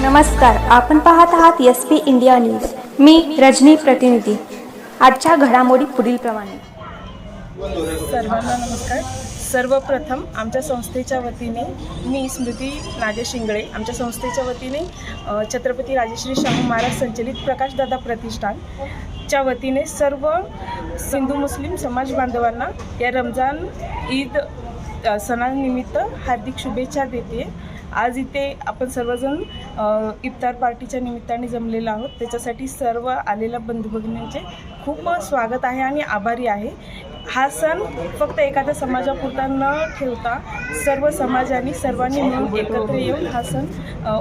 नमस्कार आपण पाहत आहात एस पी इंडिया न्यूज. मी रजनी प्रतिनिधी. आजच्या घडामोडी पुढीलप्रमाणे सर्वांना नमस्कार. सर्वप्रथम आमच्या संस्थेच्या वतीने मी स्मृती नागेश शिंगळे आमच्या संस्थेच्या वतीने छत्रपती राजश्री शाहू महाराज संचलित प्रकाशदादा प्रतिष्ठान च्या वतीने सर्व सिंधू मुस्लिम समाज बांधवांना या रमजान ईद सणानिमित्त हार्दिक शुभेच्छा देते. आज इथे आपण सर्वजण इफ्तार पार्टीच्या निमित्ताने जमलेलो आहोत. त्याच्यासाठी सर्व आलेल्या बंधू भगिनींचे खूप स्वागत आहे आणि आभारी आहे. हा सण फक्त एखाद्या समाजापुरता न ठेवता सर्व समाजाने सर्वांनी मिळून एकत्र येऊन हा सण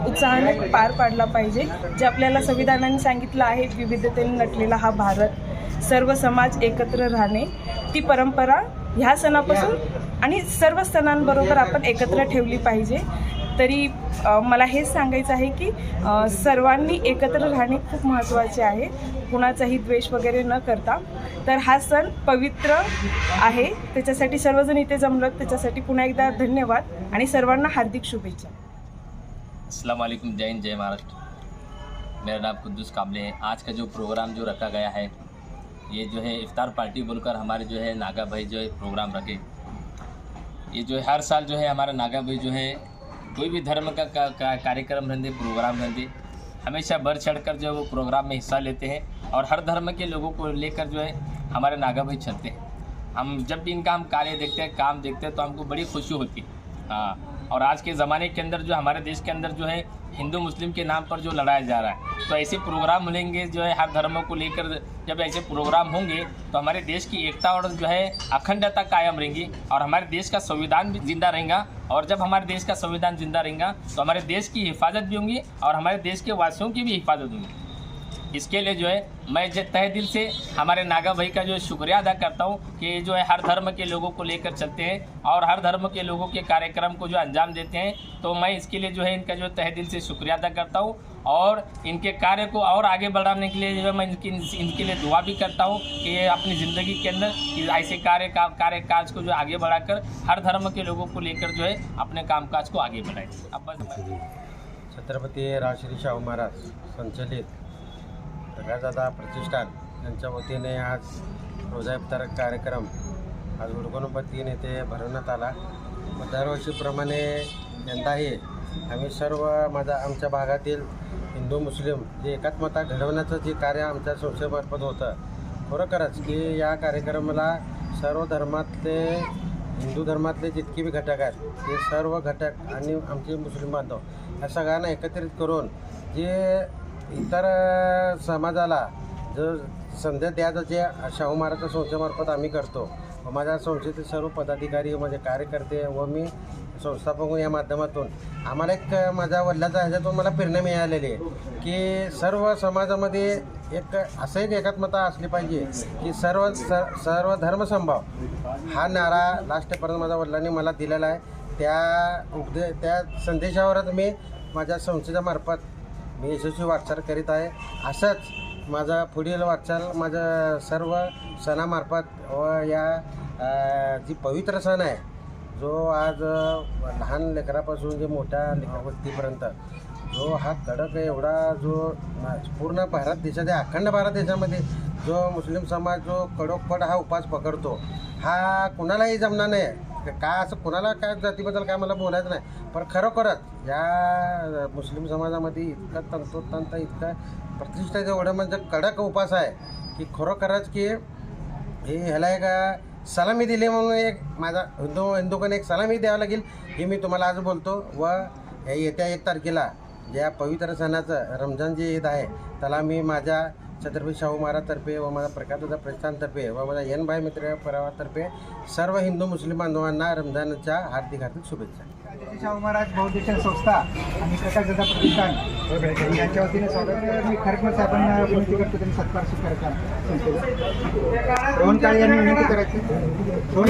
उत्साहाने पार पाडला पाहिजे. जे आपल्याला संविधानाने सांगितलं आहे विविधतेने नटलेला हा भारत सर्व समाज एकत्र राहणे ती परंपरा ह्या सणापासून आणि सर्व सणांबरोबर आपण एकत्र ठेवली पाहिजे. तरी मला हेच सांगायचं आहे की सर्वांनी एकत्र राहणे खूप महत्त्वाचे आहे. कुणाचाही द्वेष वगैरे न करता. तर हा सण पवित्र आहे. त्याच्यासाठी सर्वजण इथे जमलं त्याच्यासाठी पुन्हा एकदा धन्यवाद आणि सर्वांना हार्दिक शुभेच्छा. अस्सलाम वालेकुम. जय हिंद जय महाराष्ट्र. मेरा नाम कुद्दूस काबले है. आज का जो प्रोग्राम जो रखा गया है ये जो है इफ्तार पार्टी बोलकर हमारे जो है नागा भाई जो है प्रोग्राम रखे। ये जो है हर साल जो है हमारा नागा भाई जो है कोई भी धर्म का, का, का कार्यक्रम रहते प्रोग्राम रहते हमेशा बढ़ चढ़ कर जो है वो प्रोग्राम में हिस्सा लेते हैं और हर धर्म के लोगों को लेकर जो है हमारे नागा भाई चलते हैं। हम जब भी इनका हम कार्य देखते हैं काम देखते हैं तो हमको बड़ी खुशी होती है। हाँ। और आज के ज़माने के अंदर जो हमारे देश के अंदर जो है हिंदू मुस्लिम के नाम पर जो लड़ाया जा रहा है तो ऐसे प्रोग्राम मिलेंगे जो है हर धर्मों को लेकर जब ऐसे प्रोग्राम होंगे तो हमारे देश की एकता और जो है अखंडता कायम रहेंगी और हमारे देश का संविधान भी ज़िंदा रहेगा। और जब हमारे देश का संविधान ज़िंदा रहेगा तो हमारे देश की हिफाजत भी होंगी और हमारे देश के वासियों की भी हिफाजत होगी। इसके लिए जो है, मैं जो तहे दिल से हमारे नागा भाई का जो है शुक्रिया अदा करता हूँ कि जो है हर धर्म के लोगों को लेकर चलते हैं और हर धर्म के लोगों के कार्यक्रम को जो अंजाम देते हैं। तो मैं इसके लिए जो है, इनका जो तहे दिल से शुक्रिया अदा करता हूँ और इनके कार्य को और आगे बढ़ाने के लिए जो है, मैं इनकी, इनके लिए दुआ भी करता हूँ कि ये अपनी ज़िंदगी के अंदर ऐसे कार्य का, कार्य काज को जो आगे बढ़ाकर हर धर्म के लोगों को लेकर जो है, अपने कामकाज को आगे बढ़ाए। अब बस। छत्रपती राजश्री शाहू महाराज, संचलित। प्रकाशदादा प्रतिष्ठान यांच्या वतीने आज रोजा कार्यक्रम आज उडगणपतीने ते भरवण्यात आला. व दरवर्षीप्रमाणे यंदाही आम्ही सर्व माझा आमच्या भागातील हिंदू मुस्लिम जे एकात्मता घडवण्याचं जे कार्य आमच्या संस्थेमार्फत होतं खरोखरच की या कार्यक्रमाला सर्व धर्मातले हिंदू धर्मातले जितके बी घटक आहेत ते सर्व घटक आणि आमचे मुस्लिम बांधव या सगळ्यांना एकत्रित करून जे इतर समाजाला जो संदेश द्यायचं जे शाहू महाराजच्या संस्थेमार्फत आम्ही करतो व माझ्या संस्थेचे सर्व पदाधिकारी माझे कार्यकर्ते व मी संस्थापक या माध्यमातून आम्हाला एक माझ्या वडिलाचा ह्याच्यातून मला प्रेरणा मिळालेली आहे की सर्व समाजामध्ये एक असं एक एकात्मता असली पाहिजे की सर्व स सर्व धर्मसंभाव हा नारा लास्टपर्यंत माझ्या वडिलांनी मला दिलेला आहे. त्या उपदे त्या संदेशावरच मी माझ्या संस्थेच्या मार्फत मी यशस्वी वाटचाल करीत आहे. असंच माझा पुढील वाटचाल माझं सर्व सणामार्फत व या जी पवित्र सण आहे जो आज लहान लेकरापासून जे मोठ्या लेकरा व्यक्तीपर्यंत जो हा कडक एवढा जो पूर्ण भारत देशाच्या अखंड भारत देशामध्ये जो मुस्लिम समाज जो कडोकपड हा उपास पकडतो हा कुणालाही जमणार नाही. काय असं कुणाला काय जातीबद्दल काय मला बोलायचं नाही. पण खरोखरच या मुस्लिम समाजामध्ये इतकं तंतोतंत इतकं प्रतिष्ठेचं एवढं म्हणजे कडक उपास आहे की खरोखरच की हे ह्याला एक सलामी दिली म्हणून एक माझा हिंदू हिंदूकडे एक सलामी द्यावं लागेल हे मी तुम्हाला आज बोलतो. व येत्या एक तारखेला ज्या पवित्र सणाचं रमजान जे ईद आहे त्याला मी माझ्या छत्रपती शाहू महाराजतर्फे व माझा प्रकाशदादा प्रस्थानतर्फे व माझा एन भाई मित्र परिवारातर्फे सर्व हिंदू मुस्लिम बांधवांना रमजानच्या हार्दिक हार्दिक शुभेच्छा. शाहू महाराज बहुदेशन संस्था आणि प्रकाशदादा प्रतिष्ठान. यांच्या वतीने स्वागत मी खरकमल साहेबांना विनंती करतो त्यांनी सत्कार स्वीकारायचा. संस्थेला रोहन काळे यांनी विनंती करायची. रोहन.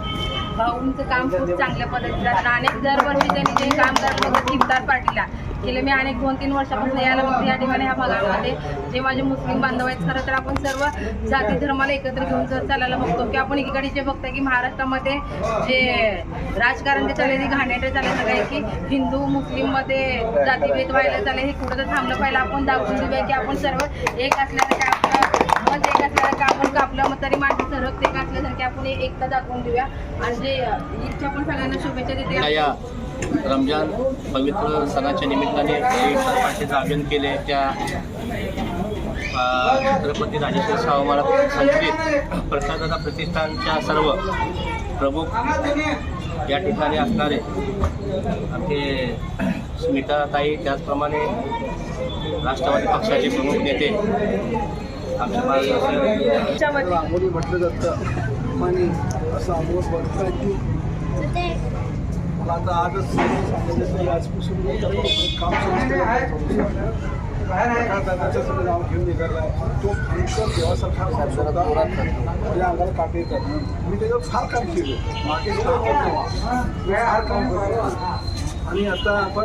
भाऊंचं काम खूप चांगल्या पद्धतीचं असतं अनेक दरवर्षी त्यांनी जे काम करत होतं इफ्तार पार्टीला. गेले मी अनेक दोन तीन वर्षापासून यायला बघते या ठिकाणी ह्या भागामध्ये. जे माझे मुस्लिम बांधव आहेत खरं तर आपण सर्व जाती धर्माला एकत्र घेऊन जर चालायला बघतो की आपण इकडे जे बघतो की महाराष्ट्रामध्ये जे राजकारण जे चालले ते घाणेरडे चालले सगळे आहे की हिंदू मुस्लिममध्ये जातीभेद व्हायला चालले हे कुठं तर थांबलं पाहिजे आपण दाखवून देऊया की आपण सर्व एक असल्याने काय आपलं मत आपण कापलं मग तरी माणसं सरकते ते असल्यासारखे आपण एकता दाखवून देऊया. आणि जे इच्छा पण सगळ्यांना शुभेच्छा देते. या रमजान पवित्र सणाच्या निमित्ताने जे आयोजन केले. त्या छत्रपती राजेश्वर शाहू महाराज संचलित प्रतिष्ठानच्या सर्व प्रमुख या ठिकाणी असणारे आमचे स्मिताताई त्याचप्रमाणे राष्ट्रवादी पक्षाचे प्रमुख नेते रांगोळी म्हटलं जातं. आणि असं अमोल बोलताय की मला आता आजच आजपासून काम सुरू केलं त्याच्यासाठी नाव घेऊन निघाला. तो खरोखर देवासारखा माणूस होता माझ्या अंगाला काटे येतात. मी त्याच्यावर फार काम केलं. मागे फार काम करतो आणि आता आपण